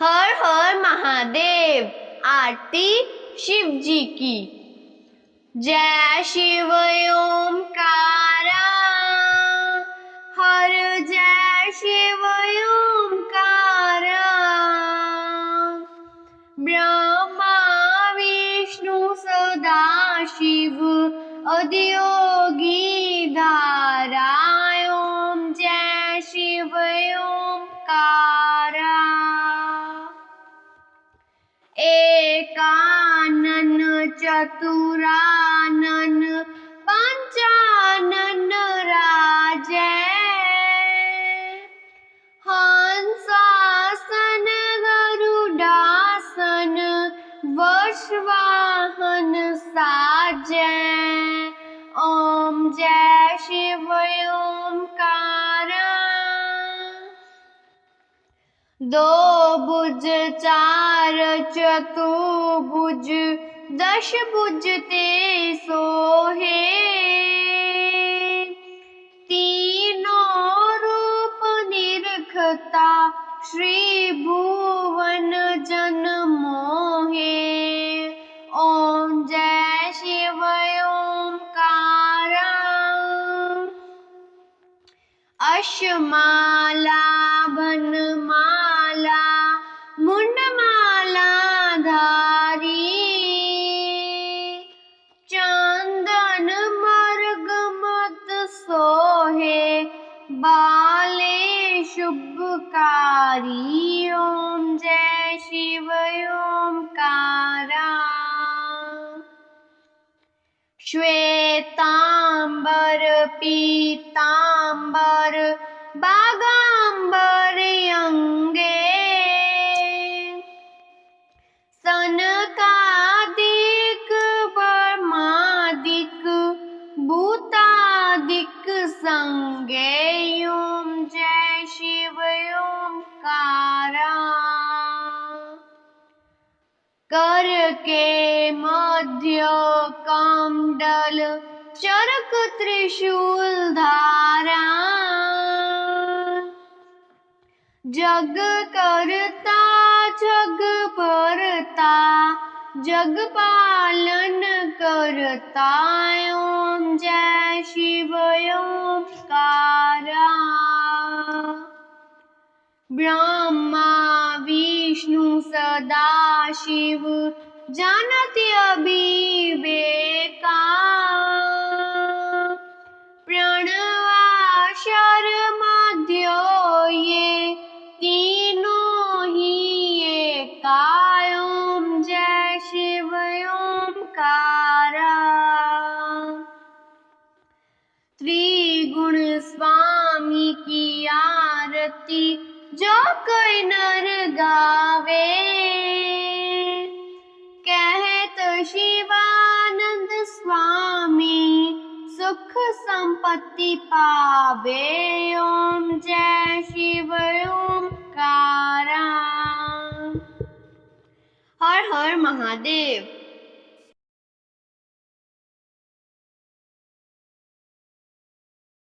हर हर महादेव, आरती शिव जी की। जय शिव ओमकारा हर जय शिव ओमकारा ब्रह्मा, विष्णु, सदा शिव अधियोगी धारा ओम जय शिव ओमकारा चतुरानन पंचानन राजै। हंसासन गरुडासन, वशवाहन साजै। ओम जय शिव ओमकारा दो भुज, चार चतुर्भुज दश भुज ते सोहे। तीनों रूप निरखता श्री भुवन जन मोहे ओम जय शिव ओमकारा अशमाला बनमाला शुभकारी ओम जय शिव ओमकारा श्वेतांबर पीतांबर बागांबर कर के मध्य कमंडल चरक त्रिशूल धारा। जग करता, जग परता, जग पालन करता, ओम जय शिव ओमकारा ब्रह्मा, विष्णु सदा शिव, जानति अभिवेका प्रणवाक्षर मध्यो ये, तीनों ही एकायोम जय शिव ओमकारा त्रिगुण स्वामी की आरती, जो कोई नर गावे संपत्ति पावे। ओम जय शिव ओमकारा हर हर महादेव।